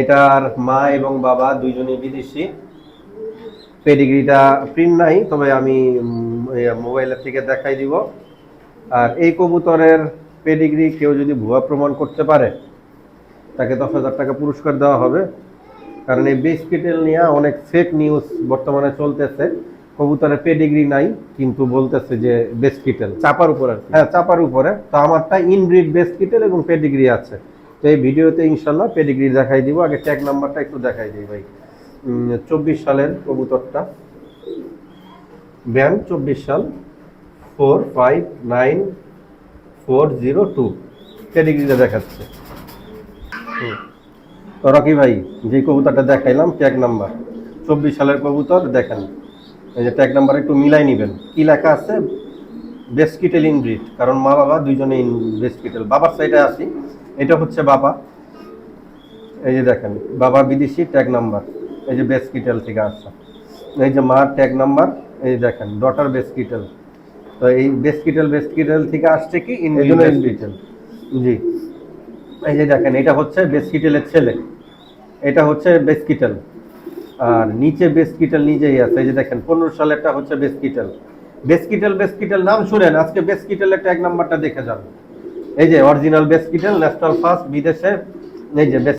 এটার মা এবং বাবা দুইজনই বিদেশি। পেডিগ্রিটা প্রিন্ট নাই তবে আমি মোবাইলের থেকে দেখাই দিব। আর এই কবুতরের পেডিগ্রি কেউ যদি ভুয়া প্রমাণ করতে পারে তাকে দশ হাজার টাকা পুরস্কার দেওয়া হবে। কারণ এই বেসকিটেল নিয়ে অনেক ফেক নিউজ বর্তমানে চলতেছে। কবুতরের পেডিগ্রি নাই কিন্তু বলতেছে যে বেসকিটেল চাপার উপরে হ্যাঁ চাপার উপরে। তো আমারটা ইনব্রিড বেসকিটেল এবং পেডিগ্রি আছে। তো এই ভিডিওতে ইনশাল্লাহ পেডিগ্রি দেখাই দিব। আগে ট্যাগ নাম্বারটা একটু দেখাই দিই ভাই। চব্বিশ সালের কবুতরটা। ব্যান চব্বিশ সাল four five nine four zero two পেডিগ্রিটা দেখাচ্ছে। তো রকি ভাই, যে কবুতরটা দেখাইলাম ট্যাগ নাম্বার চব্বিশ সালের কবুতর, দেখেন। এই যে ট্যাগ নাম্বার একটু মিলাই নেবেন। কি লেখা আছে? বেসকিটেল ইনব্রিড কারণ মা বাবা দুইজনে বেসকিটেল বাবার সাইডে আসি। এটা হচ্ছে বাবা। এই যে দেখেন বাবা বিদেশি ট্যাগ নাম্বার এই যে বেসকিটেল থেকে আসছে। এই যে মার ট্যাগ নাম্বার এই দেখেন ডটার বেসকিটেল তো এই বেসকিটেল বেসকিটেল থেকে আসছে কি? বেসকিটেল জি। এই যে দেখেন এটা হচ্ছে বেসকিটেলের ছেলে। এটা হচ্ছে বেসকিটেল আর নিচে বেসকিটেল নিজেই আছে। এই যে দেখেন পনেরো সালেরটা হচ্ছে বেসকিটেল বেসকিটেল বেসকিটেল নাম শুনেন আজকে বেসকিটেলের ট্যাগ নাম্বারটা দেখে যান। এই যে অরিজিনাল বেসকিটেল ন্যাশনাল ফার্স্ট বিদেশে এই যে